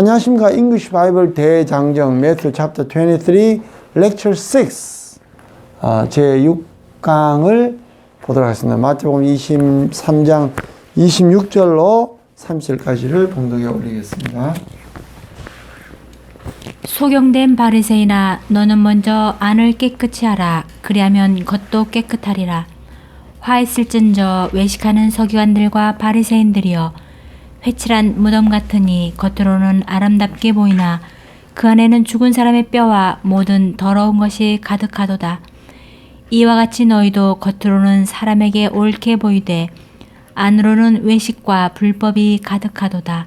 안녕하십니까. English Bible 대장정 Matthew chapter 23 lecture 6 아, 제 6강을 보도록 하겠습니다. 마태복음 23장 26절로 30절까지를 봉독에 올리겠습니다. 소경된 바리새인아 너는 먼저 안을 깨끗이 하라 그리하면 겉도 깨끗하리라 화 있을진저 외식하는 서기관들과 바리새인들이여 회칠한 무덤 같으니 겉으로는 아름답게 보이나 그 안에는 죽은 사람의 뼈와 모든 더러운 것이 가득하도다. 이와 같이 너희도 겉으로는 사람에게 옳게 보이되 안으로는 외식과 불법이 가득하도다.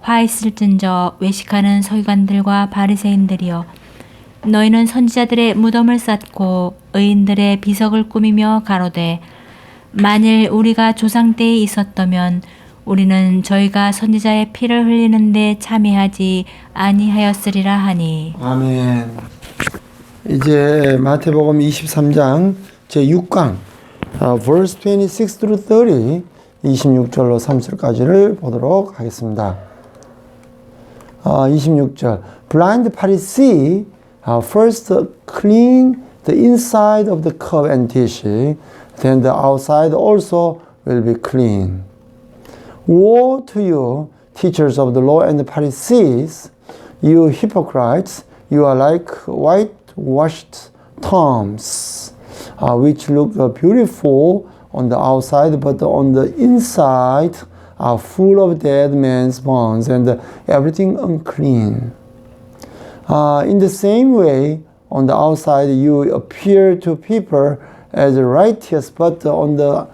화 있을진저 외식하는 서기관들과 바리새인들이여 너희는 선지자들의 무덤을 쌓고 의인들의 비석을 꾸미며 가로되 만일 우리가 조상 때에 있었다면 우리는 저희가 선지자의 피를 흘리는데 참여하지 아니하였으리라 하니 아멘. 이제 마태복음 23장 제 6강 어, verse 26 through 30 26절로 30절까지를 보도록 하겠습니다. 어, 26절 Blind Pharisee uh, first clean the inside of the cup and dish then the outside also will be clean. Woe to you, teachers of the law and the Pharisees, you hypocrites, you are like whitewashed tombs, uh, which look uh, beautiful on the outside, but on the inside are full of dead men's bones and everything unclean. Uh, in the same way, on the outside you appear to people as righteous, but on the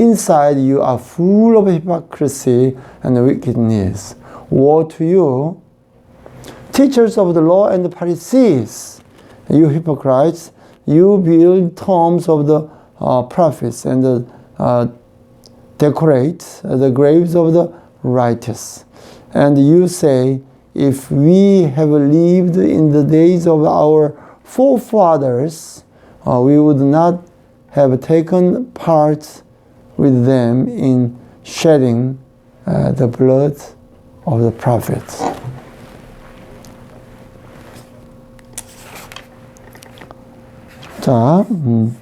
inside you are full of hypocrisy and wickedness. Woe to you, teachers of the law and the Pharisees, you hypocrites! You build tombs of the uh, prophets and uh, decorate the graves of the righteous. And you say, if we have lived in the days of our forefathers, uh, we would not have taken part with them in shedding uh, the blood of the prophets. 자, 음,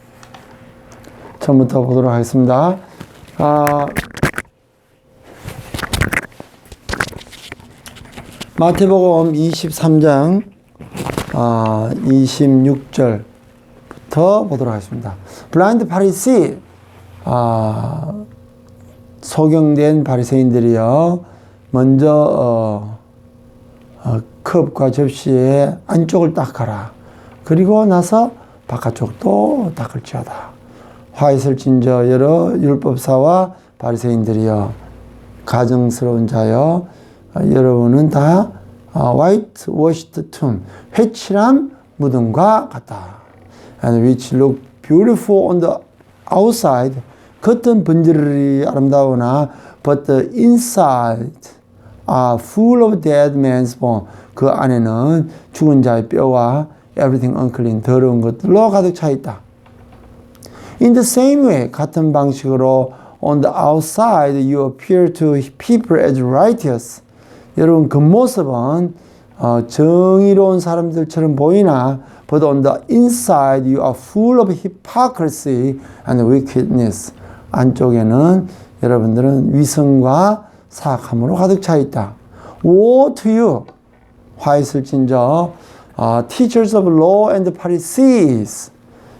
처음부터 보도록 하겠습니다. 아, 마태복음 23장 아, 26절부터 보도록 하겠습니다. 블라인드 파리시 아, 소경된 바리새인들이요 먼저 어, 어, 컵과 접시의 안쪽을 닦아라. 그리고 나서 바깥쪽도 닦을지어다. 화 있을진저 여러 율법사와 바리새인들이여 가정스러운 자여 어, 여러분은 다 white washed tomb 회칠한 무덤과 같다. And which look beautiful on the outside 겉은 번지르르 아름다우나 but the inside are full of dead man's bone 그 안에는 죽은 자의 뼈와 everything unclean 더러운 것들로 가득 차 있다. In the same way 같은 방식으로 on the outside you appear to people as righteous 여러분 겉모습은 어, 정의로운 사람들처럼 보이나 but on the inside you are full of hypocrisy and wickedness 안쪽에는 여러분들은 위선과 사악함으로 가득 차 있다. Woe to you 화 있을진저 어, teachers of law and Pharisees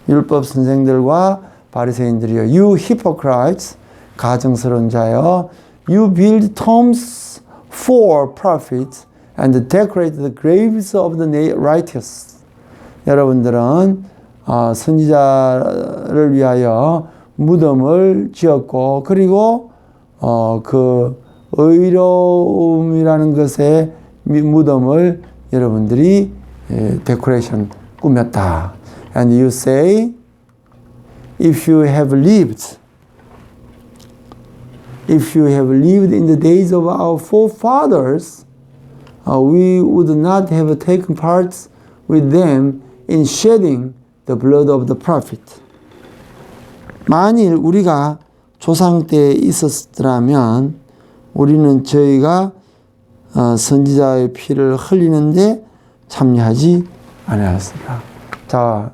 율법 선생들과 바리새인들이여 you hypocrites 가증스러운 자여 you build tombs for prophets and decorate the graves of the righteous 여러분들은 어, 선지자를 위하여 무덤을 지었고 그리고 어, 그 의로움이라는 것의 무덤을 여러분들이 예, 데코레이션 꾸몄다. And you say, if you have lived, if you have lived in the days of our forefathers, uh, we would not have taken part with them in shedding the blood of the prophet. 만일 우리가 조상 때 있었더라면 우리는 저희가 어, 선지자의 피를 흘리는데 참여하지 아니하였습니다. 자,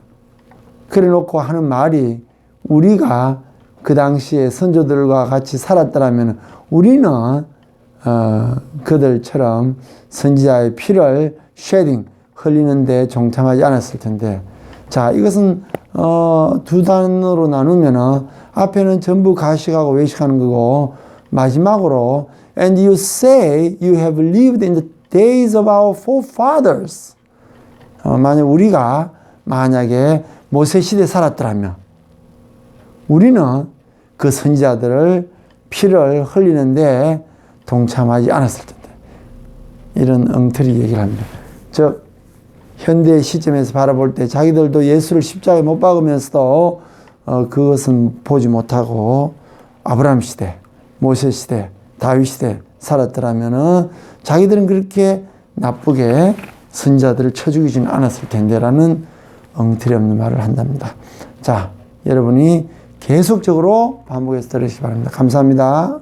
그래 놓고 하는 말이 우리가 그 당시에 선조들과 같이 살았더라면 우리는 어, 그들처럼 선지자의 피를 쉐딩 흘리는데 동참하지 않았을 텐데 자 이것은 어, 두 단어로 나누면 앞에는 전부 가식하고 외식하는 거고 마지막으로 and you say you have lived in the days of our forefathers 어, 만약 우리가 만약에 모세 시대 에 살았더라면 우리는 그 선지자들을 피를 흘리는데 동참하지 않았을 텐데 이런 엉터리 얘기를 합니다. 즉 현대 시점에서 바라볼 때 자기들도 예수를 십자가에 못 박으면서도 어, 그것은 보지 못하고 아브라함 시대, 모세 시대, 다윗 시대 살았더라면은 자기들은 그렇게 나쁘게 선자들을 쳐 죽이지는 않았을 텐데라는 엉터리 없는 말을 한답니다. 자, 여러분이 계속적으로 반복해서 들으시기 바랍니다. 감사합니다.